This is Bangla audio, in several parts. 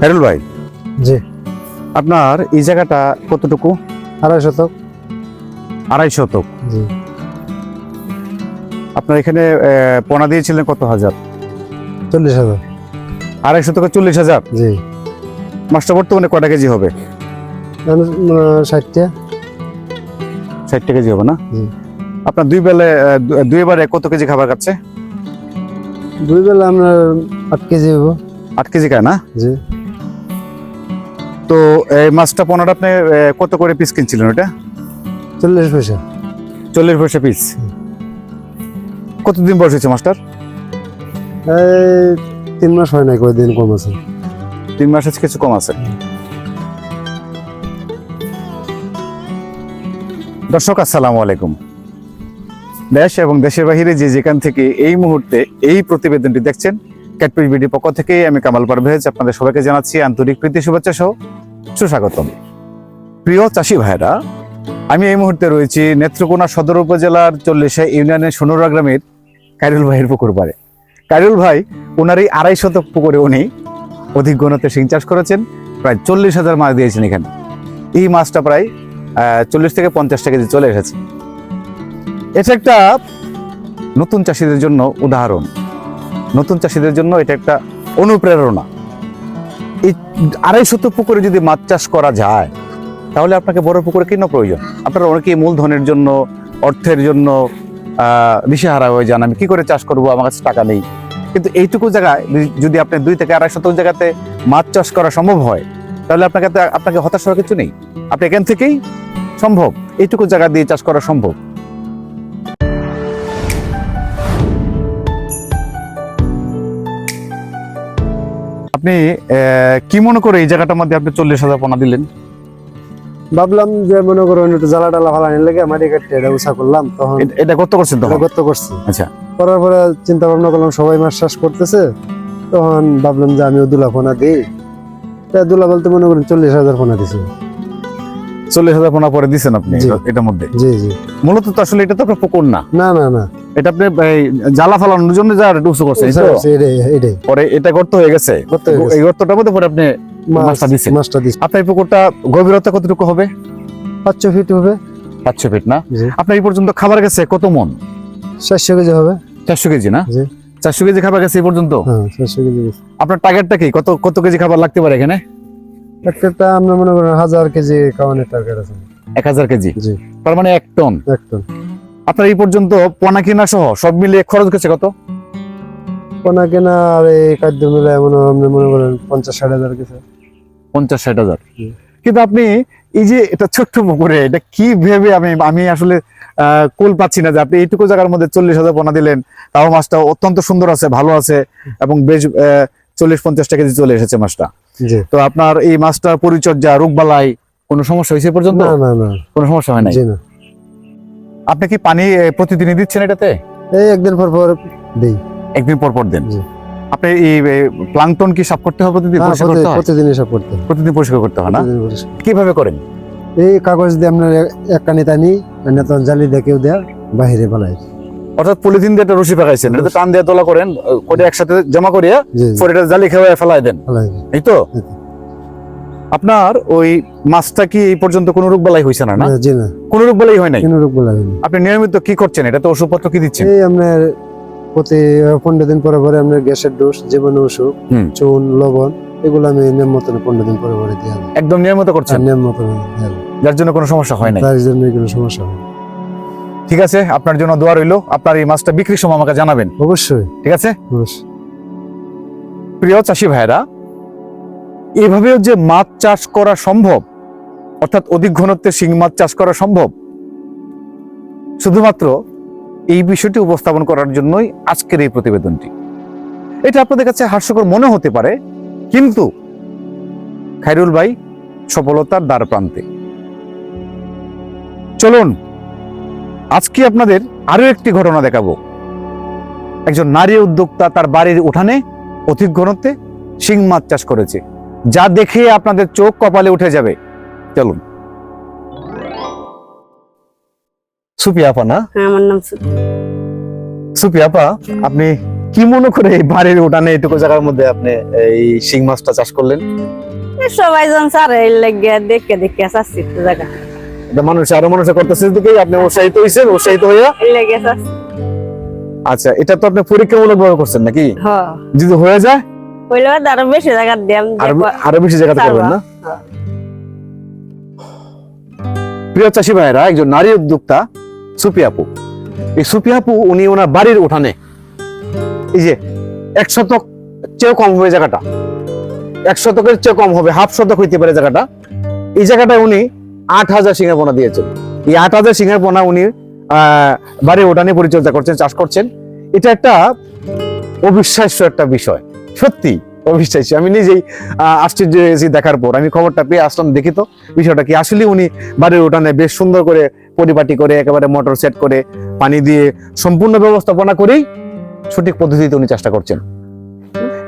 হেরুল ভাই? জি। আপনার এই জায়গাটা কতটুকু? আড়াই শতক। আড়াই শতক। জি। আপনার এখানে পোনা দিয়েছিলেন কত হাজার? চল্লিশ হাজার। আড়াই শতকে চল্লিশ হাজার? জি। মাছটা বর্তমানে কটা কেজি হবে? ষাটটা। ষাটটা কেজি হবে না? জি। আপনার দুই বেলা দুই এবারে কত কেজি খাবার খাচ্ছে? দুই বেলা আপনার আট কেজি হব আট কেজি খায় না? জি। তো এই মাছটা পোনাটা আপনি কত করে পিস কিনছিলেন ওটা চল্লিশ পয়সা। চল্লিশ পয়সা পিস কতদিন বয়স হয়েছে মাছটার? এই তিন মাস হয় নাই কয়দিন কম আছে। তিন মাস আছে কিছু কম আছে। দর্শক আসসালামু আলাইকুম। দেশ এবং দেশের বাহিরে যে যেখান থেকে এই মুহূর্তে এই প্রতিবেদনটি দেখছেন ক্যাটপিস বিডি পক্ষ থেকে আমি কামাল পারভেজ আপনাদের সবাইকে জানাচ্ছি আন্তরিক প্রীতি, শুভেচ্ছা সহ সুস্বাগতম। প্রিয় চাষি ভাইরা আমি এই মুহূর্তে রয়েছি নেত্রকোনা সদর উপজেলার চল্লিশে ইউনিয়নের সোনুরা গ্রামের কাইরুল ভাইয়ের পুকুর পাড়ে। কাইরুল ভাই ওনার এই আড়াই শতক পুকুরে উনি অধিক গণতে শিং চাষ করেছেন, প্রায় চল্লিশ হাজার মাছ দিয়েছেন এখানে। এই মাছটা প্রায় চল্লিশ থেকে পঞ্চাশটা কেজি চলে এসেছে। এটা একটা নতুন চাষিদের জন্য উদাহরণ। নতুন চাষিদের জন্য এটা একটা অনুপ্রেরণা। এই আড়াই শত পুকুরে যদি মাছ চাষ করা যায়, তাহলে আপনাকে বড় পুকুরে কেন প্রয়োজন? আপনারা অনেকেই মূলধনের জন্য, অর্থের জন্য দিশেহারা হয়ে যান। আমি কি করে চাষ করব? আমার কাছে টাকা নেই। কিন্তু এইটুকু জায়গায় যদি- আপনি দুই থেকে আড়াই শতক জায়গাতে মাছ চাষ করা সম্ভব হয়, তাহলে আপনাকে আপনাকে হতাশ হওয়ার কিছু নেই। আপনি এখান থেকেই সম্ভব। এইটুকু জায়গা দিয়ে চাষ করা সম্ভব। আপনি কি মনে করে এই জায়গাটার মধ্যে আপনি চল্লিশ হাজার পোনা দিলেন? ভাবলাম যে মনে করেন একটু জ্বালা টালা ফালানি লেগে মাটি কাটতে এটা উষা করলাম তখন এটা কত করছেন তখন? গর্ত করছি। আচ্ছা। করার পরে চিন্তা ভাবনা করলাম সবাই মাছ চাষ করতেছে তখন ভাবলাম যে আমিও দুলা ফোনা দিই। তা দুলা বলতে মনে করেন চল্লিশ হাজার ফোনা দিছে। চল্লিশ হাজার পোনা পরে দিচ্ছেন আপনি। এটার মধ্যে? জি জি। মূলত তো আসলে এটা তো আপনার পুকুর না। না না না। এটা আপনি জ্বালা ফালানোর জন্য যা উঁচু করছেন পরে এটা গর্ত হয়ে গেছে। গর্ত এই গর্তটার মধ্যে পরে আপনি মাছটা আপনার পুকুরটা গভীরতা কতটুকু হবে? পাঁচশো ফিট হবে। পাঁচশো ফিট না? আপনার এই পর্যন্ত খাবার গেছে কত মন? চারশো কেজি হবে। চারশো কেজি না? চারশো কেজি খাবার গেছে এই পর্যন্ত? হ্যাঁ কেজি আপনার টার্গেটটা কি? কত কত কেজি খাবার লাগতে পারে এখানে? আমরা মনে করেন হাজার কেজি খাওয়ানোর টার্গেট আছে। এক হাজার কেজি? তার মানে এক টন। এক টন। আপনার এই পর্যন্ত পোনা কিনা সহ সব মিলিয়ে খরচ গেছে কত? পোনা কেনা আর এই খাদ্য মিলে এমন আপনি মনে করেন পঞ্চাশ ষাট হাজার কিছু পঞ্চাশ ষাট হাজার। কিন্তু আপনি এই যে এটা ছোট্ট পুকুরে এটা কি ভেবে আমি আমি আসলে কুল পাচ্ছি না যে আপনি এইটুকু জায়গার মধ্যে চল্লিশ হাজার পোনা দিলেন তাও মাছটা অত্যন্ত সুন্দর আছে ভালো আছে এবং বেশ চল্লিশ পঞ্চাশটা কেজি চলে এসেছে মাছটা। তো আপনার এই মাছটার পরিচর্যা রোগবালাই কোনো সমস্যা হয়েছে পর্যন্ত? না না কোনো সমস্যা হয় নাই? না। আপনি কি পানি প্রতিদিনই দিচ্ছেন এটাতে? এই একদিন পর পর দিই। একদিন পর পর দেন। আপনি এই প্লাংটন কি সাফ করতে হবে প্রতিদিন? হ্যাঁ, পরিষ্কার করতে হয়? প্রতিদিন এসব করতে হয়। প্রতিদিন পরিষ্কার করতে হয় না? কীভাবে করেন? এই কাগজ দিয়ে আপনার এক- কানি টানি মানে তখন জালি দিয়ে কেউ দেয়া বাহিরে ফেলাই। অর্থাৎ পলিথিন দিয়ে একটা রশি পাকাইছেন এটা টান দিয়ে তোলা করেন করে একসাথে জমা করিয়া পরে এটা জালি খেয়ে ফেলাই দেন। এই তো। আপনার ওই মাছটা কি এই পর্যন্ত কোনো রোগ বালাই হয়েছে না না? না, জি না। কোনো রোগ বালাই হয় নাই? কোনো রোগ বলা হয়নি। আপনি নিয়মিত কি করছেন এটা? তো ওষুধপত্র কি দিচ্ছেন? এই আপনার প্রতি পনেরো দিন পরে পরে আপনার গ্যাসের ডোজ জীবাণু ওষুধ চুন লবণ এগুলো আমি নিয়ম মতন পনেরো দিন পরে পরে দিয়ে দিই একদম নিয়মিত করছেন? নিয়ম মতন দিয়ে দিই। যার জন্য কোনো সমস্যা হয় নাই? তার জন্য কোনো সমস্যা হয় না। ঠিক আছে আপনার জন্য দোয়া রইল। আপনার এই মাছটা বিক্রির সময় আমাকে জানাবেন। অবশ্যই। ঠিক আছে? প্রিয় চাষি ভাইরা এভাবেও যে মাছ চাষ করা সম্ভব, অর্থাৎ অধিক ঘনত্বে শিং মাছ চাষ করা সম্ভব, শুধুমাত্র এই বিষয়টি উপস্থাপন করার জন্যই আজকের এই প্রতিবেদনটি। এটা আপনাদের কাছে হাস্যকর মনে হতে পারে, কিন্তু খাইরুল ভাই সফলতার দ্বার প্রান্তে। চলুন, আজকে আপনাদের আরও একটি ঘটনা দেখাবো। একজন নারী উদ্যোক্তা তার বাড়ির উঠানে অধিক ঘনত্বে শিং মাছ চাষ করেছে। যা দেখে আপনাদের চোখ কপালে উঠে যাবে। চলুন। সুপিয়া আপা না? হ্যাঁ আমার নাম সুপিয়া আপা আপনি কি মনে করে বাড়ির উঠানে এইটুকু জায়গার মধ্যে আপনি এই শিং মাছটা চাষ করলেন? সবাই জন স্যার এই লাগে দেখে দেখে চাচ্ছি তো জায়গা। মানুষ আরও মানুষ করতেছে দিকে আপনি উৎসাহিত হয়েছেন উৎসাহিত হইয়া। এই লাগে চাচ্ছি আচ্ছা এটা তো আপনি পরীক্ষামূলক ভাবে করছেন নাকি? হ যদি হয়ে যায় হইলে আরও বেশি জায়গা দিয়াম আরও বেশি জায়গাতে করবেন না। প্রিয় চাষি ভাইরা একজন নারী উদ্যোক্তা সুপি আপু। এই সুপি আপু উনি ওনার বাড়ির উঠানে এই যে এক শতক চেয়েও কম হবে জায়গাটা। এক শতকের চেয়ে কম হবে হাফ শতক হইতে পারে জায়গাটা। এই জায়গাটায় উনি আট হাজার সিঙ্গাপোনা দিয়েছেন। এই আট হাজার সিঙ্গাপোনা উনি আহ, বাড়ির উঠানে পরিচর্যা করছেন চাষ করছেন। এটা একটা অবিশ্বাস্য একটা বিষয়। সত্যি অবিশ্বাস্য আমি নিজেই আশ্চর্য হয়েছি দেখার পর। আমি খবরটা পেয়ে আসলাম দেখি তো বিষয়টা কি। আসলে উনি বাড়ির উঠানে বেশ সুন্দর করে পরিপাটি করে একেবারে মোটর সেট করে পানি দিয়ে সম্পূর্ণ ব্যবস্থাপনা করেই সঠিক পদ্ধতিতে উনি চেষ্টা করছেন।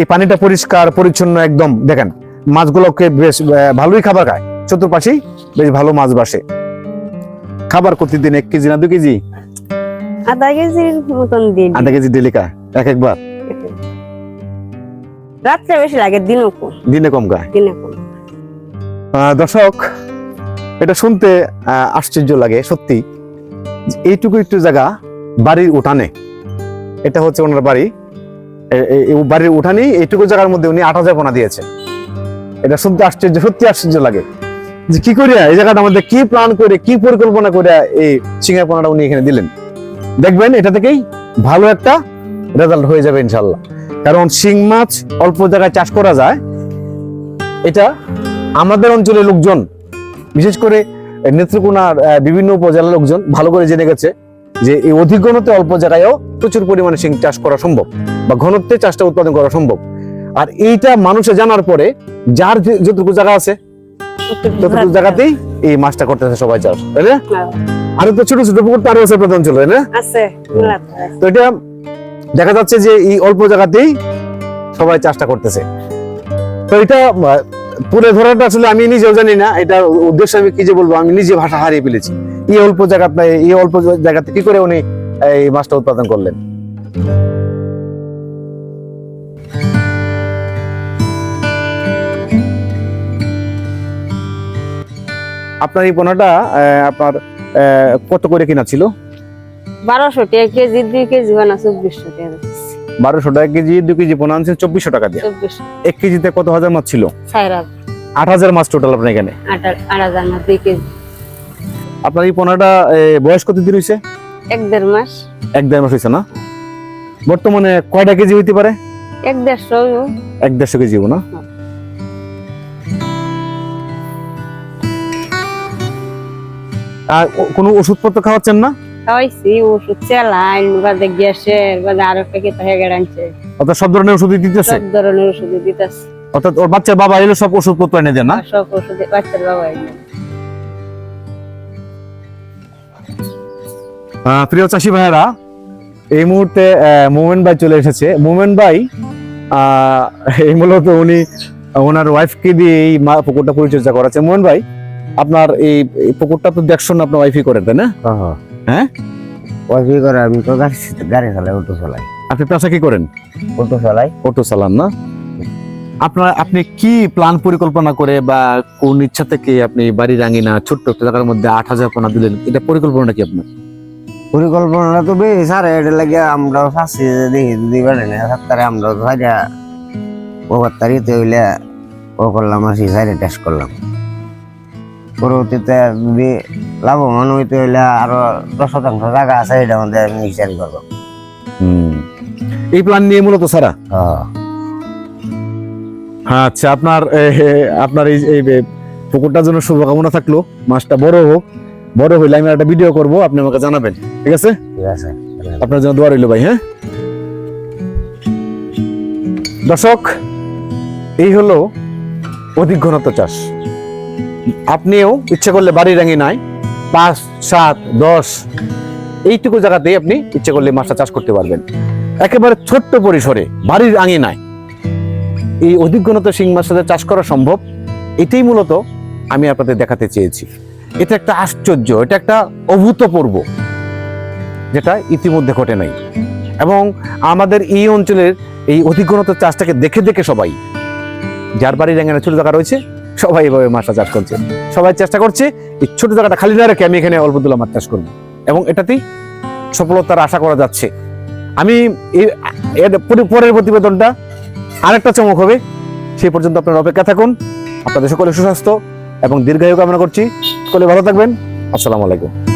এই পানিটা পরিষ্কার পরিচ্ছন্ন একদম দেখেন মাছগুলোকে বেশ ভালোই খাবার খায়। চতুর্পাশেই বেশ ভালো মাছ বাসে। খাবার প্রতিদিন এক কেজি না দু কেজি? আধা কেজির মতন দিন। আধা কেজি ডেলি খায় এক একবার। রাত্রে বেশি লাগে দিনও কম। দিনে কম খায় দিনে কম। দর্শক এটা শুনতে আশ্চর্য লাগে সত্যি। এইটুকু একটু জায়গা বাড়ির উঠানে। এটা হচ্ছে ওনার বাড়ি। বাড়ির উঠানেই এইটুকু জায়গার মধ্যে উনি আট হাজার পোনা দিয়েছেন এটা শুনতে আশ্চর্য সত্যি আশ্চর্য লাগে। যে কি করে এই জায়গাটা মধ্যে কি প্ল্যান করে কি পরিকল্পনা করে এই সিঙ্গাপোনাটা উনি এখানে দিলেন? দেখবেন এটা থেকেই ভালো একটা রেজাল্ট হয়ে যাবে ইনশাল্লাহ কারণ শিং মাছ অল্প জায়গায় চাষ করা যায়। এটা আমাদের অঞ্চলের লোকজন বিশেষ করে নেত্রকোনার বিভিন্ন উপজেলার লোকজন ভালো করে জেনে গেছে যে এই অধিক ঘনত্বে অল্প জায়গায়ও প্রচুর পরিমাণে শিং চাষ করা সম্ভব বা ঘনত্বে চাষটা উৎপাদন করা সম্ভব। আর এইটা মানুষে জানার পরে যার যতটুকু জায়গা আছে ততটুকু জায়গাতেই এই মাছটা করতেছে সবাই চাষ তাই না? হ্যাঁ, আর তো ছোট ছোট পুকুর তো আরও আছে প্রধান অঞ্চলে তাই না? আছে আছে। তো এটা দেখা যাচ্ছে যে এই অল্প জায়গাতেই সবাই চাষটা করতেছে। তো এটা তুলে ধরাটা আসলে আমি নিজেও জানি না, এটা উদ্দেশ্য আমি কি যে বলব, আমি নিজে ভাষা হারিয়ে ফেলেছি। এই অল্প জায়গাতে এই অল্প জায়গাতে কি করে উনি এই মাছটা উৎপাদন করলেন? আপনার এই পোনাটা আপনার কত করে কিনা ছিল? বারোশো টাকা কেজি দুই কেজি বানা চব্বিশশো টাকা বারোশো টাকা কেজি দু কেজি পোনা আনছেন চব্বিশশো টাকা দিয়ে। এক কেজিতে কত হাজার মাছ ছিল? আট হাজার মাছ টোটাল আপনার এখানে? দুই আপনার এই পোনাটা বয়স কত দিন হয়েছে এক দেড় মাস। এক দেড় মাস হয়েছে না? বর্তমানে কয়টা কেজি হইতে পারে? এক দেড়শো এক দেড়শো কেজি না? আর কোনো ওষুধপত্র খাওয়াচ্ছেন না? খাওয়াইছি ওষুধ চেলাইন বাদে গ্যাসের বাদে আরও প্যাকেট হয়ে গেছে অর্থাৎ সব ধরনের ওষুধই দিতেছে? সব ধরনের ওষুধ দিতেছে। অর্থাৎ ওর বাচ্চার বাবা এলো সব ওষুধপত্র এনে দেন না? সব ওষুধ বাচ্চার বাবা এনে। প্রিয় চাষি ভাইয়েরা এই মুহূর্তে আহ, মোমেন ভাই চলে এসেছে। মোমেন ভাই আহ, এই মূলত উনি ওনার ওয়াইফকে দিয়ে এই মা- পুকুরটা পরিচর্যা করাচ্ছে। মোমেন ভাই আপনার এই এই পুকুরটা তো দেখছেন আপনার ওয়াইফই করেন তাই না? হ্যাঁ? করে আমি তো গাড়ি গাড়ি চালাই অটো চালাই আপনি পেশা কি করেন? অটো চালাই অটো চালান না? আপনার আপনি কি প্ল্যান পরিকল্পনা করে বা কোন ইচ্ছা থেকে আপনি বাড়ির আঙিনা ছোট্ট একটা জায়গার মধ্যে আট হাজার পোনা দিলেন এটা পরিকল্পনাটা কি আপনার? পরিকল্পনা তো বেশি স্যার এটা লাগে চাচ্ছি যে দেখি যদি বেড়ে না সাত্তারে আমরাও তো সাইডা ওভার তারিখতে হইলে ও করলাম আর সাইডে টেস্ট করলাম। পরবর্তীতে যদি লাভবান হইতে হইলে আরও দশ শতাংশ জায়গা আছে এটা আমাদের মিক্সার করব। এই প্ল্যান নিয়ে মূলত সারা? হ্যাঁ। আচ্ছা আপনার আপনার এই এই পুকুরটার জন্য শুভকামনা থাকল। মাছটা বড় হোক বড় হইলে আমি একটা ভিডিও করব আপনি আমাকে জানাবেন ঠিক আছে? ঠিক আছে আপনার জন্য দোয়া রইল ভাই হ্যাঁ? দর্শক এই হলো অধিক ঘনত্ব চাষ। আপনিও ইচ্ছে করলে বাড়ির রাঙি নাই। পাঁচ, সাত, দশ, এইটুকু জায়গাতেই আপনি ইচ্ছে করলে মাছটা চাষ করতে পারবেন। একেবারে ছোট্ট পরিসরে বাড়ির আঙি নাই। এই অধিক ঘনত্ব শিং মাছ সাথে চাষ করা সম্ভব, এটাই মূলত আমি আপনাদের দেখাতে চেয়েছি। এটা একটা আশ্চর্য, এটা একটা অভূতপূর্ব, যেটা ইতিমধ্যে ঘটে নাই। এবং আমাদের এই অঞ্চলের এই অধিগ্রহণত চাষটাকে দেখে দেখে সবাই, যার বাড়ির এখানে ছোট জায়গা রয়েছে সবাই এভাবে মাছটা চাষ করছে। সবাই চেষ্টা করছে, এই ছোট জায়গাটা খালি না রেখে আমি এখানে অল্প দুলা মাছ চাষ করব। এবং এটাতেই সফলতার আশা করা যাচ্ছে। আমি এর পরে- পরের প্রতিবেদনটা আরেকটা চমক হবে। সেই পর্যন্ত আপনারা অপেক্ষা থাকুন। আপনাদের সকলে সুস্বাস্থ্য এবং দীর্ঘায়ু কামনা করছি। সকলে ভালো থাকবেন। আসসালামু আলাইকুম।